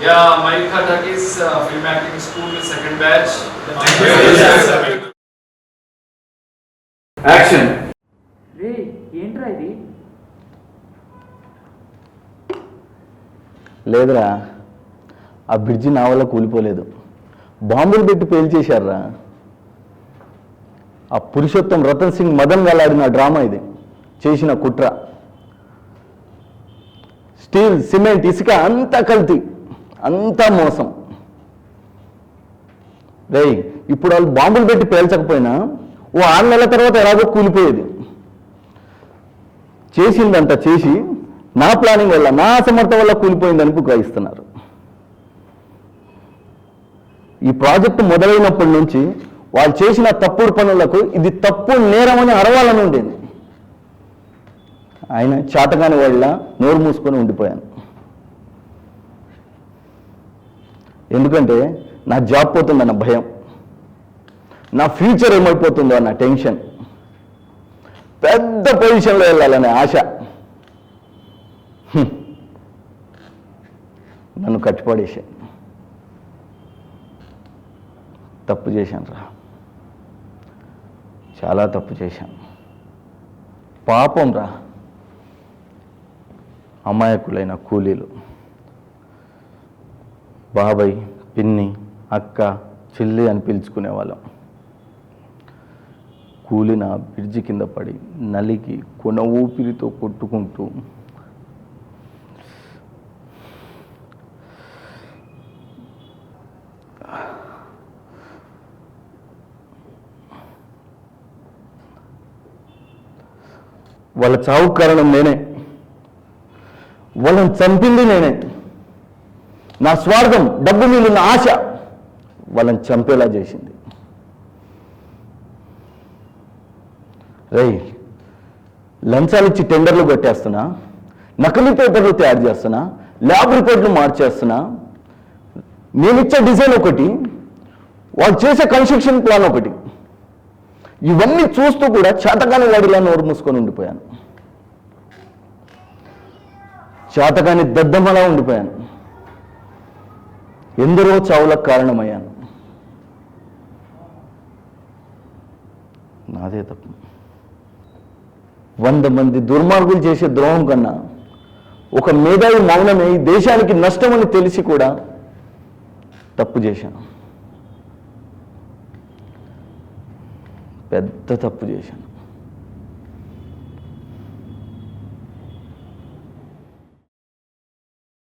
Yeah, Mayukha Takis uh, Film Acting School second batch. Action రే ఏంట్రా ఇది? లేదురా. ఆ బ్రిడ్జి నా వల్ల కూలిపోలేదు. బాంబులు పెట్టి పేల్చేశారా ఆ పురుషోత్తం రతన్ సింగ్ మదన్ వేలాడిన డ్రామా ఇది. చేసిన కుట్ర. స్టీల్ సిమెంట్ ఇసుక అంతా కల్తీ. అంతా మోసం. రేయ్ ఇప్పుడు వాళ్ళు బాంబులు పెట్టి పేల్చకపోయినా ఓ ఆరు నెలల తర్వాత ఎలాగో కూలిపోయేది. చేసిందంట చేసి నా ప్లానింగ్ వల్ల నా అసమర్థం వల్ల కూలిపోయిందని గ్రహిస్తున్నారు. ఈ ప్రాజెక్టు మొదలైనప్పటి నుంచి వాళ్ళు చేసిన తప్పుడు పనులకు ఇది తప్పు అని అరవాలని ఉండేది. ఆయన చాటగాని వాళ్ళ నోరు మూసుకొని ఉండిపోయాను. ఎందుకంటే నా జాబ్ పోతుందన్న భయం. నా ఫ్యూచర్ ఏమైపోతుందో అన్న టెన్షన్. పెద్ద పొజిషన్లో వెళ్ళాలనే ఆశ. నన్ను కట్టిపడేసా తప్పు చేశాను రా. చాలా తప్పు చేశాను. పాపం రా. అమాయకులైన కూలీలు. బాబాయ్ పిన్ని అక్క చెల్లి అని పిలుచుకునే వాళ్ళం కూలిన బ్రిడ్జి కింద పడి నలిగి కొన ఊపిరితో కొట్టుకుంటూ వాళ్ళ చావు కారణం నేనే. వాళ్ళని చంపింది నేనే. నా స్వార్థం డబ్బు మీదున్న ఆశ వాళ్ళని చంపేలా చేసింది. రేయ్ లంచాలు ఇచ్చి టెండర్లు పెట్టేస్తున్నా నకిలీ పేపర్లు తయారు చేస్తున్నా ల్యాబ్ రిపోర్ట్లు మార్చేస్తున్నా నేనిచ్చే డిజైన్ ఒకటి వాళ్ళు చేసే కన్స్ట్రక్షన్ ప్లాన్ ఒకటి. ఇవన్నీ చూస్తూ కూడా చేతకాని వాడిలా నోరు మూసుకొని ఉండిపోయాను. చేతకాని దద్దమలా ఉండిపోయాను. ఎందరో చావులకు కారణమయ్యాను. నాదే తప్పు. వంద మంది దుర్మార్గులు చేసే ద్రోహం కన్నా ఒక మేధావి మౌనమే ఈ దేశానికి నష్టమని తెలిసి కూడా తప్పు చేశాను. పెద్ద తప్పు చేశాను.